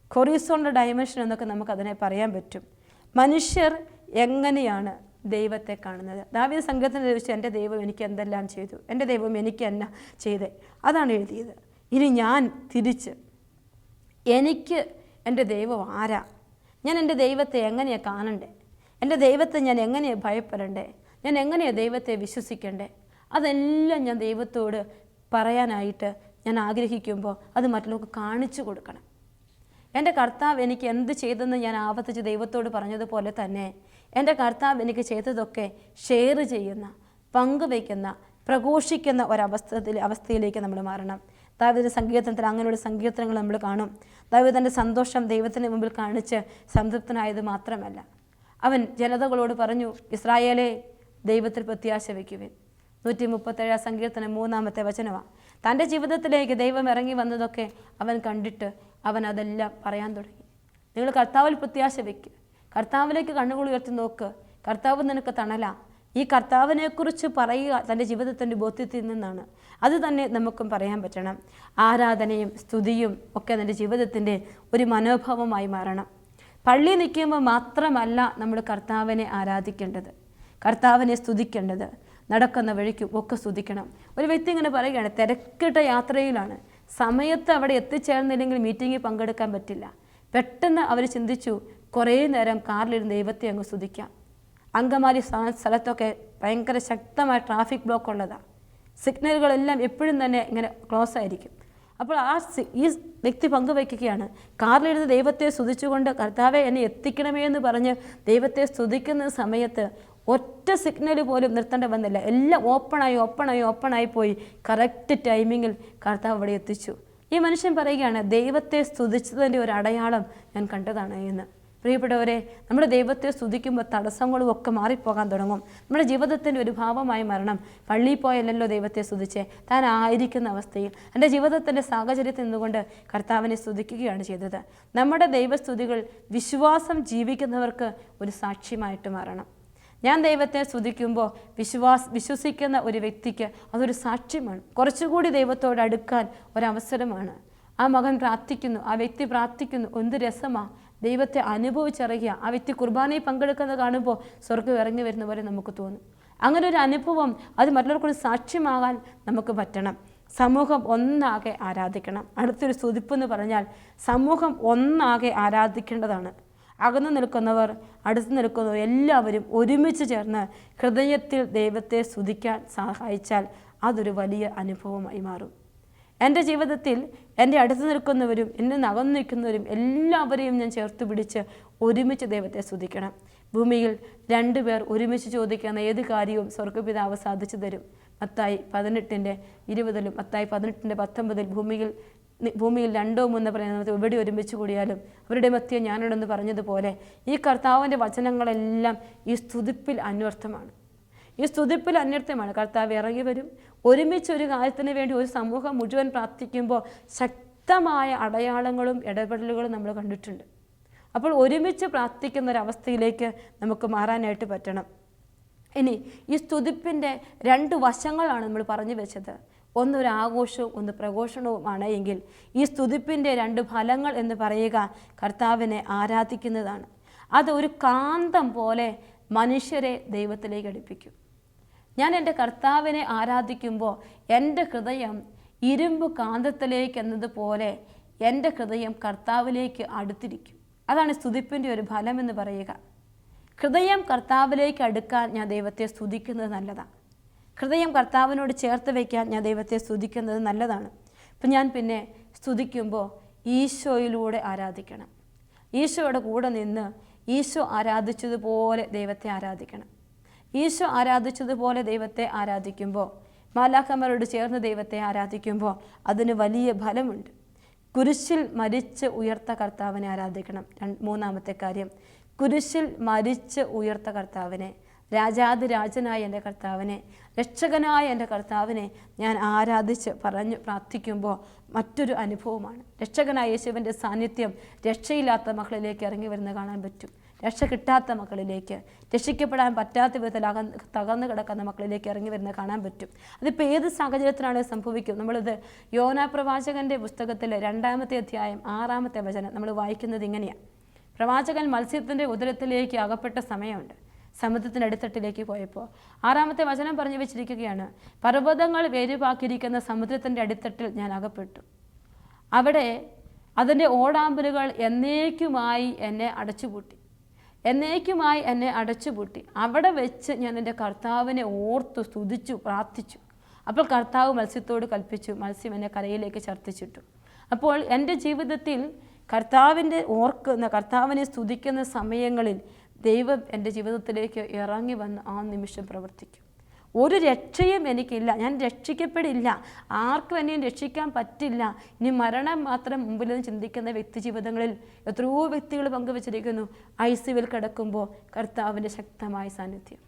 കൊറീസോണിന്റെ ഡയമെൻഷൻ എന്നൊക്കെ നമുക്കതിനെ പറയാൻ പറ്റും. മനുഷ്യർ എങ്ങനെയാണ് ദൈവത്തെ കാണുന്നത്? ദാവീദ സംഘത്തിന് ചോദിച്ചു എന്റെ ദൈവം എനിക്ക് എന്തെല്ലാം ചെയ്തു? എന്റെ ദൈവം എനിക്ക് എന്നാ ചെയ്തേ? അതാണ് എഴുതിയത്. ഇനി ഞാൻ തിരിച്ച് എനിക്ക് എന്റെ ദൈവം ആരാ? ഞാൻ എന്റെ ദൈവത്തെ എങ്ങനെയാണ് കാണണ്ടേ? എന്റെ ദൈവത്തെ ഞാൻ എങ്ങനെയാണ് ഭയപ്പെടണ്ടേ? ഞാൻ എങ്ങനെയാണ് ദൈവത്തെ വിശ്വസിക്കണ്ടേ? അതെല്ലാം ഞാൻ ദൈവത്തോട് പറയാനായിട്ട് ഞാൻ ആഗ്രഹിക്കുമ്പോൾ അത് മറ്റുള്ളവർക്ക് കാണിച്ചു കൊടുക്കണം. എന്റെ കർത്താവ് എനിക്ക് എന്ത് ചെയ്തെന്ന് ഞാൻ ആവർത്തിച്ച് ദൈവത്തോട് പറഞ്ഞതുപോലെ തന്നെ എന്റെ കർത്താവ് എനിക്ക് ചെയ്തതൊക്കെ ഷെയർ ചെയ്യുന്ന പങ്കുവയ്ക്കുന്ന പ്രഘോഷിക്കുന്ന ഒരവസ്ഥ അവസ്ഥയിലേക്ക് നമ്മൾ മാറണം. ദാവിദിന്റെ സങ്കീർത്തനത്തിൽ അങ്ങനെയുള്ള സങ്കീർത്തനങ്ങൾ നമ്മൾ കാണും. ദാവിദന്റെ സന്തോഷം ദൈവത്തിന് മുമ്പിൽ കാണിച്ച് സംതൃപ്തനായത് മാത്രമല്ല. അവൻ ജനതകളോട് പറഞ്ഞു ഇസ്രായേലെ ദൈവത്തിൽ പ്രത്യാശ വയ്ക്കുവിൻ. നൂറ്റി മുപ്പത്തേഴാം സങ്കീർത്തനം മൂന്നാമത്തെ വചനമാണ് തന്റെ ജീവിതത്തിലേക്ക് ദൈവം ഇറങ്ങി വന്നതൊക്കെ അവൻ കണ്ടിട്ട് അവൻ അതെല്ലാം പറയാൻ തുടങ്ങി. നിങ്ങൾ കർത്താവിൽ പ്രത്യാശ വയ്ക്കുക കർത്താവിലേക്ക് കണ്ണുകൾ ഉയർത്തി നോക്ക്. കർത്താവ് നിനക്ക് തണല. ഈ കർത്താവിനെക്കുറിച്ച് പറയുക തന്റെ ജീവിതത്തിന്റെ ബോധ്യത്തിൽ നിന്നാണ്. അത് തന്നെ നമുക്കും പറയാൻ പറ്റണം. ആരാധനയും സ്തുതിയും ഒക്കെ തന്റെ ജീവിതത്തിന്റെ ഒരു മനോഭാവമായി മാറണം. പള്ളി നിൽക്കുമ്പോൾ മാത്രമല്ല നമ്മൾ കർത്താവിനെ ആരാധിക്കേണ്ടത് കർത്താവിനെ സ്തുതിക്കേണ്ടത് നടക്കുന്ന വഴിക്കും ഒക്കെ സ്തുതിക്കണം. ഒരു വ്യക്തി ഇങ്ങനെ പറയുകയാണ് തിരക്കിട്ട യാത്രയിലാണ്. സമയത്ത് അവിടെ എത്തിച്ചേർന്നില്ലെങ്കിൽ മീറ്റിങ്ങിൽ പങ്കെടുക്കാൻ പറ്റില്ല. പെട്ടെന്ന് അവർ ചിന്തിച്ചു കുറേ നേരം കാറിലിരുന്ന് ദൈവത്തെ അങ്ങ് സ്തുതിക്കാം. അങ്കമാലി സ്ഥ- സ്ഥലത്തൊക്കെ ഭയങ്കര ശക്തമായ ട്രാഫിക് ബ്ലോക്ക് ഉള്ളതാണ് സിഗ്നലുകളെല്ലാം എപ്പോഴും തന്നെ ഇങ്ങനെ ക്ലോസ് ആയിരിക്കും. അപ്പോൾ ആ ഈ വ്യക്തി പങ്കുവയ്ക്കുകയാണ്. കാറിലിരുന്ന് ദൈവത്തെ സ്തുതിച്ചുകൊണ്ട് കർത്താവെ എന്നെ എത്തിക്കണമേ എന്ന് പറഞ്ഞ് ദൈവത്തെ സ്തുതിക്കുന്ന സമയത്ത് ഒറ്റ സിഗ്നൽ പോലും നിർത്തേണ്ട വന്നില്ല. എല്ലാം ഓപ്പണായി ഓപ്പണായി ഓപ്പണായി പോയി. കറക്റ്റ് ടൈമിങ്ങിൽ കർത്താവ് അവിടെ എത്തിച്ചു. ഈ മനുഷ്യൻ പറയുകയാണ് ദൈവത്തെ സ്തുതിച്ചതിന്റെ ഒരു അടയാളം ഞാൻ കണ്ടതാണ് എന്ന്. പ്രിയപ്പെട്ടവരെ നമ്മുടെ ദൈവത്തെ സ്തുതിക്കുമ്പോൾ തടസ്സങ്ങളും ഒക്കെ മാറിപ്പോകാൻ തുടങ്ങും. നമ്മുടെ ജീവിതത്തിന്റെ ഒരു ഭാവമായി മരണം പള്ളിയിൽ പോയല്ലോ ദൈവത്തെ സ്തുതിച്ച്. താൻ ആയിരിക്കുന്ന അവസ്ഥയിൽ എന്റെ ജീവിതത്തിന്റെ സാഹചര്യത്തിൽ നിന്നുകൊണ്ട് കർത്താവിനെ സ്തുതിക്കുകയാണ് ചെയ്തത്. നമ്മുടെ ദൈവസ്തുതികൾ വിശ്വാസം ജീവിക്കുന്നവർക്ക് ഒരു സാക്ഷ്യമായിട്ട് മാറണം. ഞാൻ ദൈവത്തെ സ്തുതിക്കുമ്പോൾ വിശ്വാസ് വിശ്വസിക്കുന്ന ഒരു വ്യക്തിക്ക് അതൊരു സാക്ഷ്യമാണ്. കുറച്ചുകൂടി ദൈവത്തോട് അടുക്കാൻ ഒരവസരമാണ്. ആ മകൻ പ്രാർത്ഥിക്കുന്നു ആ വ്യക്തി പ്രാർത്ഥിക്കുന്നു എന്ത് രസമാ. ദൈവത്തെ അനുഭവിച്ചറിയുക. ആ വ്യക്തി കുർബാനയിൽ പങ്കെടുക്കുന്നത് കാണുമ്പോൾ സ്വർഗം ഇറങ്ങി വരുന്ന പോലെ നമുക്ക് തോന്നും. അങ്ങനെ ഒരു അനുഭവം അത് മറ്റുള്ളവർക്കൊരു സാക്ഷ്യമാകാൻ നമുക്ക് പറ്റണം. സമൂഹം ഒന്നാകെ ആരാധിക്കണം. അടുത്തൊരു സ്തുതിപ്പ് എന്ന് പറഞ്ഞാൽ സമൂഹം ഒന്നാകെ ആരാധിക്കേണ്ടതാണ്. അകന്നു നിൽക്കുന്നവർ അടുത്ത് നിൽക്കുന്നവർ എല്ലാവരും ഒരുമിച്ച് ചേർന്ന് ഹൃദയത്തിൽ ദൈവത്തെ സ്തുതിക്കാൻ സഹായിച്ചാൽ അതൊരു വലിയ അനുഭവമായി മാറും. എന്റെ ജീവിതത്തിൽ എന്റെ അടുത്ത് നിൽക്കുന്നവരും എന്നെ അകന്നു നിൽക്കുന്നവരും എല്ലാവരെയും ഞാൻ ചേർത്ത് പിടിച്ച് ഒരുമിച്ച് ദൈവത്തെ സ്തുതിക്കണം. ഭൂമിയിൽ രണ്ടുപേർ ഒരുമിച്ച് ചോദിക്കുന്ന ഏത് കാര്യവും സ്വർഗപിതാവ് സാധിച്ചു തരും. മത്തായി പതിനെട്ടിന്റെ ഇരുപതിലും മത്തായി പതിനെട്ടിന്റെ പത്തൊമ്പതിൽ ഭൂമിയിൽ ഭൂമിയിൽ രണ്ടോ മൂന്നോ പറയുന്നത് എവിടെ ഒരുമിച്ച് കൂടിയാലും അവരുടെ മധ്യ ഞാനുണ്ടെന്ന് പറഞ്ഞതുപോലെ ഈ കർത്താവിന്റെ വചനങ്ങളെല്ലാം ഈ സ്തുതിപ്പിൽ അന്വർത്ഥമാണ്. ഈ സ്തുതിപ്പിൽ അന്യർത്ഥമാണ്. കർത്താവ് ഇറങ്ങി വരും. ഒരുമിച്ച് ഒരു കാര്യത്തിന് വേണ്ടി ഒരു സമൂഹം മുഴുവൻ പ്രാർത്ഥിക്കുമ്പോൾ ശക്തമായ അടയാളങ്ങളും ഇടപെടലുകളും നമ്മൾ കണ്ടിട്ടുണ്ട്. അപ്പോൾ ഒരുമിച്ച് പ്രാർത്ഥിക്കുന്ന ഒരവസ്ഥയിലേക്ക് നമുക്ക് മാറാനായിട്ട് പറ്റണം. ഇനി ഈ സ്തുതിപ്പിന്റെ രണ്ട് വശങ്ങളാണ് നമ്മൾ പറഞ്ഞു വെച്ചത്. ഒന്നൊരു ആഘോഷവും ഒന്ന് പ്രഘോഷണവുമാണ് എങ്കിൽ ഈ സ്തുതിപ്പിന്റെ രണ്ട് ഫലങ്ങൾ എന്ന് പറയുക കർത്താവിനെ ആരാധിക്കുന്നതാണ്. അത് ഒരു കാന്തം പോലെ മനുഷ്യരെ ദൈവത്തിലേക്ക് അടുപ്പിക്കും. ഞാൻ എന്റെ കർത്താവിനെ ആരാധിക്കുമ്പോൾ എന്റെ ഹൃദയം ഇരുമ്പ് കാന്തത്തിലേക്ക് എന്നതുപോലെ എന്റെ ഹൃദയം കർത്താവിലേക്ക് അടുത്തിരിക്കും. അതാണ് സ്തുതിപ്പിന്റെ ഒരു ഫലം എന്ന് പറയുക. ഹൃദയം കർത്താവിലേക്ക് അടുക്കാൻ ഞാൻ ദൈവത്തെ സ്തുതിക്കുന്നത് നല്ലതാണ് ഹൃദയം കർത്താവിനോട് ചേർത്ത് വയ്ക്കാൻ ഞാൻ ദൈവത്തെ സ്തുതിക്കുന്നത് നല്ലതാണ്. അപ്പം ഞാൻ പിന്നെ സ്തുതിക്കുമ്പോൾ ഈശോയിലൂടെ ആരാധിക്കണം. ഈശോയുടെ കൂടെ നിന്ന് ഈശോ ആരാധിച്ചതുപോലെ ദൈവത്തെ ആരാധിക്കണം. ഈശോ ആരാധിച്ചതുപോലെ ദൈവത്തെ ആരാധിക്കുമ്പോൾ മാലാഖമാരോട് ചേർന്ന് ദൈവത്തെ ആരാധിക്കുമ്പോൾ അതിന് വലിയ ഫലമുണ്ട്. കുരിശിൽ മരിച്ച് ഉയർത്ത കർത്താവിനെ ആരാധിക്കണം. മൂന്നാമത്തെ കാര്യം. കുരിശിൽ മരിച്ച് ഉയർത്ത കർത്താവിനെ രാജാതിരാജനായ എന്റെ കർത്താവിനെ രക്ഷകനായ എന്റെ കർത്താവിനെ ഞാൻ ആരാധിച്ച് പറഞ്ഞു പ്രാർത്ഥിക്കുമ്പോൾ മറ്റൊരു അനുഭവമാണ്. രക്ഷകനായ യേശുവിന്റെ സാന്നിധ്യം രക്ഷയില്ലാത്ത മക്കളിലേക്ക് ഇറങ്ങി വരുന്ന കാണാൻ പറ്റും. രക്ഷ കിട്ടാത്ത മക്കളിലേക്ക് രക്ഷിക്കപ്പെടാൻ പറ്റാത്ത വിധത്തിൽ അക തകർന്നു കിടക്കുന്ന മക്കളിലേക്ക് ഇറങ്ങി വരുന്ന കാണാൻ പറ്റും. അതിപ്പോൾ ഏത് സാഹചര്യത്തിലാണ് സംഭവിക്കും നമ്മളിത് യോനാ പ്രവാചകന്റെ പുസ്തകത്തിലെ രണ്ടാമത്തെ അധ്യായം ആറാമത്തെ വചനം നമ്മൾ വായിക്കുന്നത് ഇങ്ങനെയാണ് പ്രവാചകൻ മത്സ്യത്തിന്റെ ഉദരത്തിലേക്ക് അകപ്പെട്ട സമയമുണ്ട്. സമുദ്രത്തിന്റെ അടിത്തട്ടിലേക്ക് പോയപ്പോൾ ആറാമത്തെ വചനം പറഞ്ഞു വെച്ചിരിക്കുകയാണ് പർവതങ്ങൾ വേരുപാക്കിയിരിക്കുന്ന സമുദ്രത്തിന്റെ അടിത്തട്ടിൽ ഞാൻ അകപ്പെട്ടു. അവിടെ അതിന്റെ ഓടാമ്പലുകൾ എന്നേക്കുമായി എന്നെ അടച്ചുപൂട്ടി. എന്നേക്കുമായി എന്നെ അടച്ചുപൂട്ടി. അവിടെ വെച്ച് ഞാൻ എന്റെ കർത്താവിനെ ഓർത്തു സ്തുതിച്ചു പ്രാർത്ഥിച്ചു. അപ്പോൾ കർത്താവ് മത്സ്യത്തോട് കൽപ്പിച്ചു മത്സ്യം എന്നെ കരയിലേക്ക് ചർത്തിച്ചിട്ടു അപ്പോൾ എന്റെ ജീവിതത്തിൽ കർത്താവിന്റെ ഓർക്കുന്ന കർത്താവിനെ സ്തുതിക്കുന്ന സമയങ്ങളിൽ ദൈവം എന്റെ ജീവിതത്തിലേക്ക് ഇറങ്ങി വന്ന് ആ നിമിഷം പ്രവർത്തിക്കും. ഒരു രക്ഷയും എനിക്കില്ല. ഞാൻ രക്ഷിക്കപ്പെടില്ല. ആർക്കും എന്നെയും രക്ഷിക്കാൻ പറ്റില്ല. ഇനി മരണം മാത്രം മുമ്പിൽ നിന്ന് ചിന്തിക്കുന്ന വ്യക്തി ജീവിതങ്ങളിൽ എത്രയോ വ്യക്തികൾ പങ്കുവച്ചിരിക്കുന്നു. ഐ സിവിൽ കിടക്കുമ്പോൾ കർത്താവിന്റെ ശക്തമായ സാന്നിധ്യം.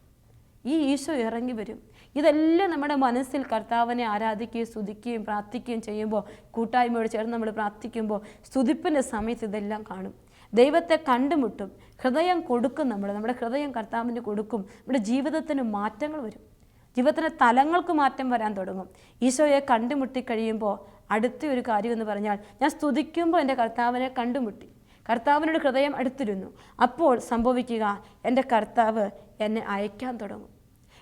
ഈ ഈശോ ഇറങ്ങി വരും. ഇതെല്ലാം നമ്മുടെ മനസ്സിൽ കർത്താവിനെ ആരാധിക്കുകയും സ്തുതിക്കുകയും പ്രാർത്ഥിക്കുകയും ചെയ്യുമ്പോൾ കൂട്ടായ്മയോട് ചേർന്ന് നമ്മൾ പ്രാർത്ഥിക്കുമ്പോൾ സ്തുതിപ്പിന്റെ സമയത്ത് ഇതെല്ലാം കാണും. ദൈവത്തെ കണ്ടുമുട്ടും. ഹൃദയം കൊടുക്കും നമ്മൾ. നമ്മുടെ ഹൃദയം കർത്താവിന് കൊടുക്കും. നമ്മുടെ ജീവിതത്തിന് മാറ്റങ്ങൾ വരും. ജീവിതത്തിന്റെ തലങ്ങൾക്ക് മാറ്റം വരാൻ തുടങ്ങും. ഈശോയെ കണ്ടുമുട്ടി കഴിയുമ്പോൾ അടുത്ത ഒരു കാര്യം എന്ന് പറഞ്ഞാൽ ഞാൻ സ്തുതിക്കുമ്പോൾ എന്റെ കർത്താവിനെ കണ്ടുമുട്ടി. കർത്താവിനോട് ഹൃദയം അടുത്തിരുന്നു. അപ്പോൾ സംഭവിക്കുക എന്റെ കർത്താവ് എന്നെ അയക്കാൻ തുടങ്ങും.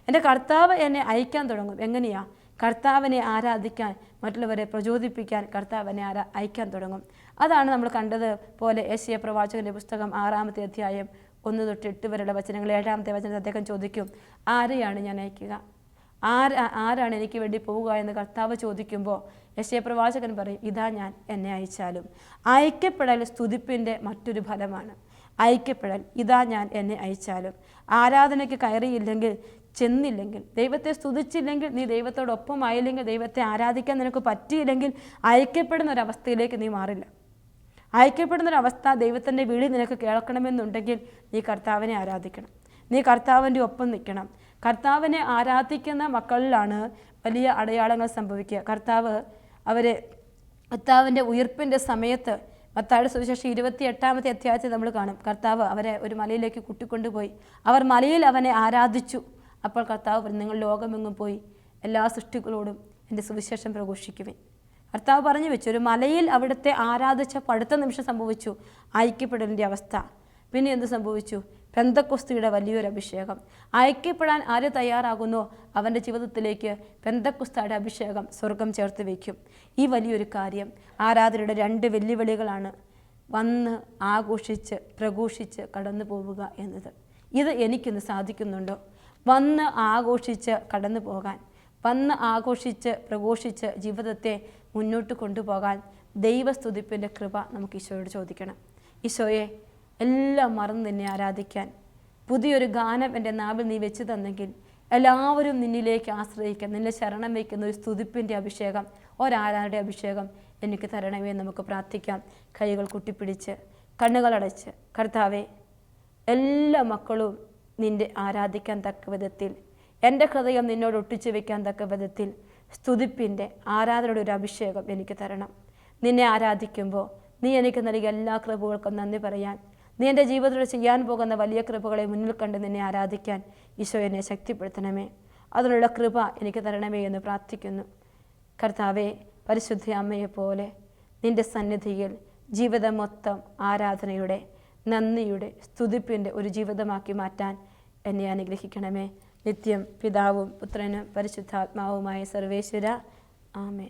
എന്റെ കർത്താവ് എന്നെ അയക്കാൻ തുടങ്ങും. എങ്ങനെയാ? കർത്താവിനെ ആരാധിക്കാൻ മറ്റുള്ളവരെ പ്രചോദിപ്പിക്കാൻ കർത്താവിനെ ആരാ അയക്കാൻ തുടങ്ങും. അതാണ് നമ്മൾ കണ്ടത് പോലെ ഏഷ്യ പ്രവാചകന്റെ പുസ്തകം ആറാമത്തെ അധ്യായം ഒന്ന് തൊട്ട് എട്ട് വരെയുള്ള വചനങ്ങൾ. ഏഴാമത്തെ വചനത്തിൽ അദ്ദേഹം ചോദിക്കും ആരെയാണ് ഞാൻ അയക്കുക? ആരാ ആരാണ് എനിക്ക് വേണ്ടി പോവുക എന്ന് കർത്താവ് ചോദിക്കുമ്പോൾ യശയ പ്രവാചകൻ പറയും ഇതാ ഞാൻ എന്നെ അയച്ചാലും. അയക്കപ്പെടൽ സ്തുതിപ്പിന്റെ മറ്റൊരു ഫലമാണ്. അയക്കപ്പെടൽ ഇതാ ഞാൻ എന്നെ അയച്ചാലും. ആരാധനയ്ക്ക് കയറിയില്ലെങ്കിൽ ചെന്നില്ലെങ്കിൽ ദൈവത്തെ സ്തുതിച്ചില്ലെങ്കിൽ നീ ദൈവത്തോടൊപ്പം ആയില്ലെങ്കിൽ ദൈവത്തെ ആരാധിക്കാൻ നിനക്ക് പറ്റിയില്ലെങ്കിൽ അയക്കപ്പെടുന്ന ഒരവസ്ഥയിലേക്ക് നീ മാറില്ല. അയക്കപ്പെടുന്ന ഒരവസ്ഥ ദൈവത്തിന്റെ വിളി നിനക്ക് കേൾക്കണമെന്നുണ്ടെങ്കിൽ നീ കർത്താവിനെ ആരാധിക്കണം. നീ കർത്താവിന്റെ ഒപ്പം നിൽക്കണം. കർത്താവിനെ ആരാധിക്കുന്ന മക്കളിലാണ് വലിയ അടയാളങ്ങൾ സംഭവിക്കുക. കർത്താവ് അവരെ കർത്താവിന്റെ ഉയർപ്പിന്റെ സമയത്ത് മത്തായുടെ സുവിശേഷം ഇരുപത്തി എട്ടാമത്തെ അധ്യായത്തിൽ നമ്മൾ കാണും. കർത്താവ് അവരെ ഒരു മലയിലേക്ക് കൂട്ടിക്കൊണ്ടുപോയി. അവർ മലയിൽ അവനെ ആരാധിച്ചു. അപ്പോൾ കർത്താവ് നിങ്ങൾ ലോകമെങ്ങും പോയി എല്ലാ സൃഷ്ടികളോടും എന്റെ സുവിശേഷം പ്രഘോഷിക്കുവേ കർത്താവ് പറഞ്ഞു വെച്ചു ഒരു മലയിൽ അവിടുത്തെ ആരാധിച്ച പടുത്ത നിമിഷം സംഭവിച്ചു. ഐക്യപ്പെടലിന്റെ അവസ്ഥ. പിന്നെ എന്ത് സംഭവിച്ചു? പെന്തക്കുസ്തിയുടെ വലിയൊരു അഭിഷേകം. അയക്കപ്പെടാൻ ആര് തയ്യാറാകുന്നോ? അവന്റെ ജീവിതത്തിലേക്ക് പെന്തക്കുസ്തയുടെ അഭിഷേകം സ്വർഗം ചേർത്ത് വയ്ക്കും. ഈ വലിയൊരു കാര്യം ആരാധനയുടെ രണ്ട് വെല്ലുവിളികളാണ്. വന്ന് ആഘോഷിച്ച് പ്രഘോഷിച്ച് കടന്നു പോവുക എന്നത്. ഇത് എനിക്കിന്ന് സാധിക്കുന്നുണ്ടോ? വന്ന് ആഘോഷിച്ച് കടന്നു പോകാൻ വന്ന് ആഘോഷിച്ച് പ്രഘോഷിച്ച് ജീവിതത്തെ മുന്നോട്ട് കൊണ്ടുപോകാൻ ദൈവസ്തുതിപ്പിന്റെ കൃപ നമുക്ക് ഈശോയോട് ചോദിക്കണം. ഈശോയെ എല്ലാം മറന്ന് നിന്നെ ആരാധിക്കാൻ. പുതിയൊരു ഗാനം എന്റെ നാവിൽ നീ വെച്ച് തന്നെങ്കിൽ എല്ലാവരും നിന്നിലേക്ക് ആശ്രയിക്കാൻ നിന്നെ ശരണം വയ്ക്കുന്ന ഒരു സ്തുതിപ്പിന്റെ അഭിഷേകം ഒരാരാരുടെ അഭിഷേകം എനിക്ക് തരണമേ നമുക്ക് പ്രാർത്ഥിക്കാം. കൈകൾ കുട്ടിപ്പിടിച്ച് കണ്ണുകളടച്ച് കർത്താവെ എല്ലാ മക്കളും നിന്റെ ആരാധിക്കാൻ തക്ക വിധത്തിൽ എന്റെ ഹൃദയം നിന്നോട് ഒട്ടിച്ചു വെക്കാൻ തക്ക വിധത്തിൽ സ്തുതിപ്പിന്റെ ആരാധനയുടെ ഒരു അഭിഷേകം എനിക്ക് തരണം. നിന്നെ ആരാധിക്കുമ്പോൾ നീ എനിക്ക് നൽകിയ എല്ലാ കൃപകൾക്കും നന്ദി പറയാൻ നീ എന്റെ ജീവിതത്തിൽ ചെയ്യാൻ പോകുന്ന വലിയ കൃപകളെ മുന്നിൽ കണ്ട് നിന്നെ ആരാധിക്കാൻ ഈശോ എന്നെ ശക്തിപ്പെടുത്തണമേ. അതിനുള്ള കൃപ എനിക്ക് തരണമേ എന്ന് പ്രാർത്ഥിക്കുന്നു. കർത്താവെ പരിശുദ്ധ അമ്മയെ പോലെ നിന്റെ സന്നിധിയിൽ ജീവിതം മൊത്തം ആരാധനയുടെ നന്ദിയുടെ സ്തുതിപ്പിന്റെ ഒരു ജീവിതമാക്കി മാറ്റാൻ എന്നെ അനുഗ്രഹിക്കണമേ. നിത്യം പിതാവും പുത്രനും പരിശുദ്ധാത്മാവുമായ സർവേശ്വര. ആമേ